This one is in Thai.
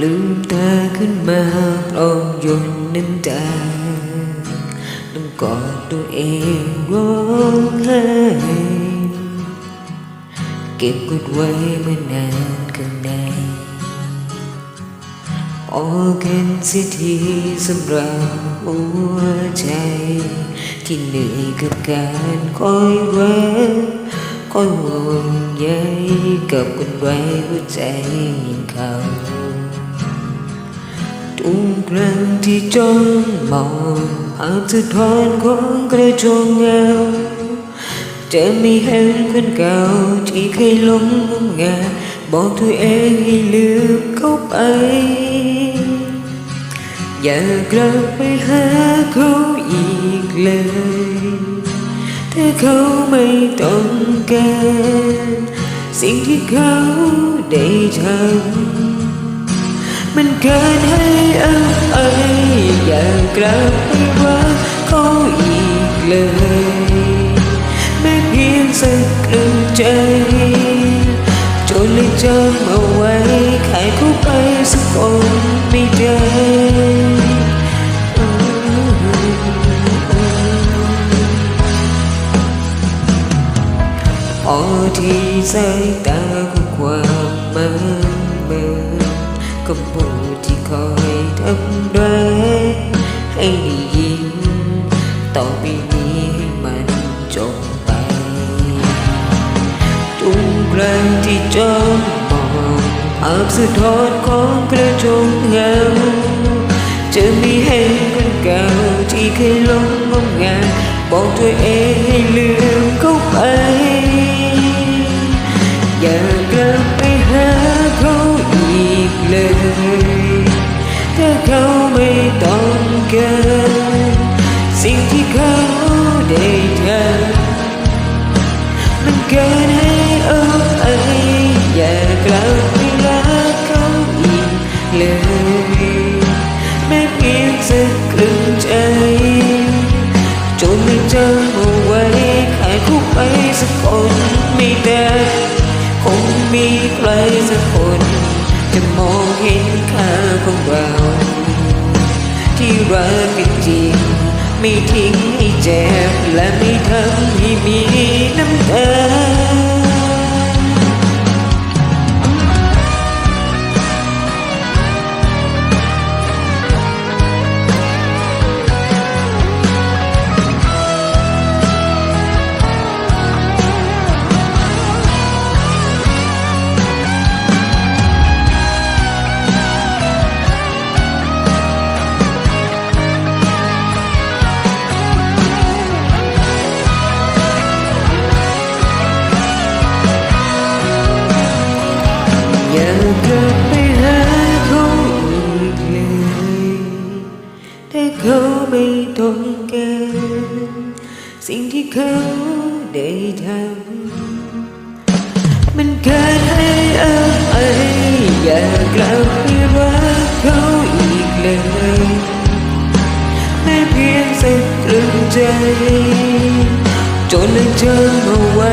ลืมตาขึ้นมาพร้อมยนน้ำตาน้ำกอดตัวเองร้องไห้เก็บกดไว้มานานข้างในออกกันสิทีสำหรับหัวใจ ที่เหนื่อยกับการคอยรักคอยห่วงใยกับคนไว้หัวใจอย่งเขา ทุกครั้งที่จ้องมองภาพสะท้อนของกระจกเงาจะไม่เห็นคนเก่าที่เคยหลงงมงายบอกตัวเองให้ลืมเขาไป อย่ากลับไปหาเขาอีกเลยถ้าเขาไม่ต้องการ สิ่งที่เขาได้ทำ มันเกินให้อภัยอย่ากลับไปว่าเขาอีกเลย แม้เพียงสักครึ่งใจ จนเลยจำเอาไว้ขายเขาไปสักคนไม่ได้พอที่สายตา ต่อไปนี้ให้มันจบไป ทุกครั้งที่จ้องมองภาพสะท้อนของกระจกเงาจะมีเห็นคนเก่าที่เคยลงงมงายบอกตัวเองให้ลืมเขาไป อย่ากลับไปหาเขาอีกเลย ถ้าเขาไม่ต้องการ เขาได้ทำมันเกินให้เอาไปอย่ากลับไปรักเขาอีกเลยแม้เพียงสักครึ่งใจจนไม่จำเอาไว้ขายคู่ไปสักคนไม่ได้คงมีใครสักคนจะมองเห็นค่าของเราที่รักกันจริง ไม่ทิ้งให้เจ็บและไม่ทำให้มีน้ำตา เขาได้ทำมันเกิดให้อภัยอยากกลับไปรักเขาอีกเลยแม้เพียงสักครึ่งใจ จนเลยจำเอาไว้